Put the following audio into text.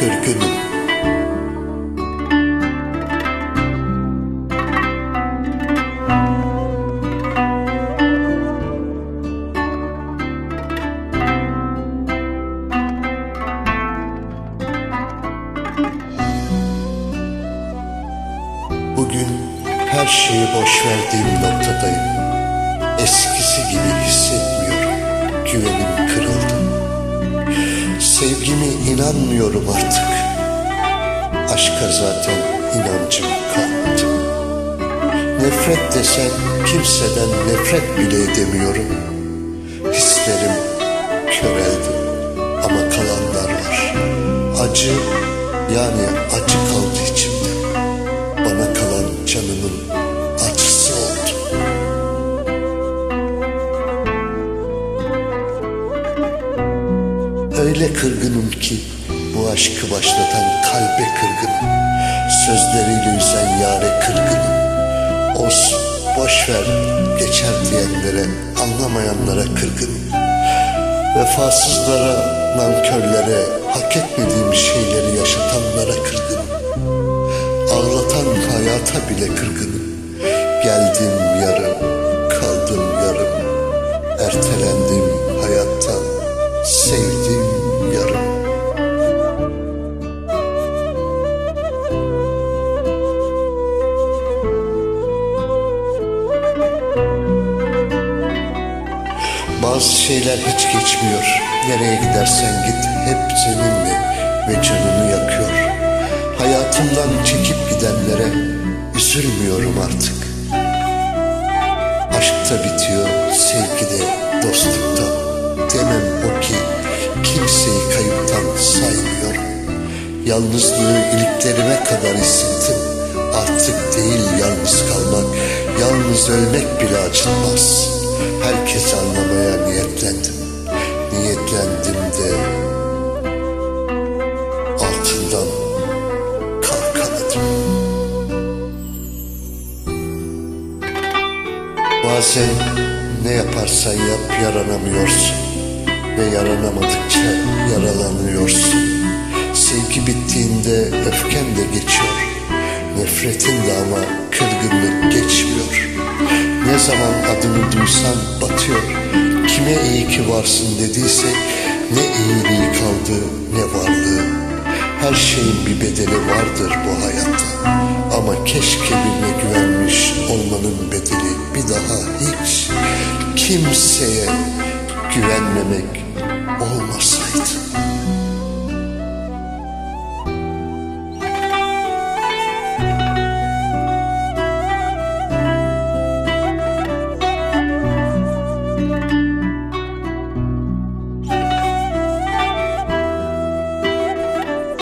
kırgınım Bugün her şeyi boş verdiğim noktadayım. Eskisi gibi hissetmiyorum güvenimi. Sevgimi inanmıyorum artık. Aşka zaten inancım kalmadı. Nefret desen kimseden nefret bile edemiyorum. Hislerim köreldi ama kalanlar var. Acı yani acı kaldı Öyle kırgınım ki bu aşkı başlatan kalbe kırgınım. Sözleriyle üzen yare kırgınım. Olsun, boş ver, geçer diyenlere, anlamayanlara kırgınım. Vefasızlara, nankörlere, hak etmediğim şeyleri yaşatanlara kırgınım. Ağlatan hayata bile kırgınım. Geldim yarım, kaldım yarım. Ertelendim Bazı şeyler hiç geçmiyor. Nereye gidersen git hep seninle ve canını yakıyor. Hayatımdan çekip gidenlere üzülmüyorum artık. Aşk da bitiyor, sevgi de, dostlukta. Demem o ki kimseyi kayıptan saymıyorum. Yalnızlığı iliklerime kadar hissettim. Artık değil yalnız kalmak, yalnız ölmek bile acıtmaz. Herkes anlamaya niyetlendim. Niyetlendim de altından kalkamadım. Bazen ne yaparsan yap yaranamıyorsun ve yaranamadıkça yaralanıyorsun. Sevgi bittiğinde öfken de geçiyor. Nefretin de ama kırgınlık geçmiyor. Ne zaman adını duysan batıyor. Kime iyi ki varsın dediyse ne iyiliği kaldı ne varlığı. Her şeyin bir bedeli vardır bu hayatta. Ama keşke birine güvenmiş olmanın bedeli bir daha hiç kimseye güvenmemek olmasaydı.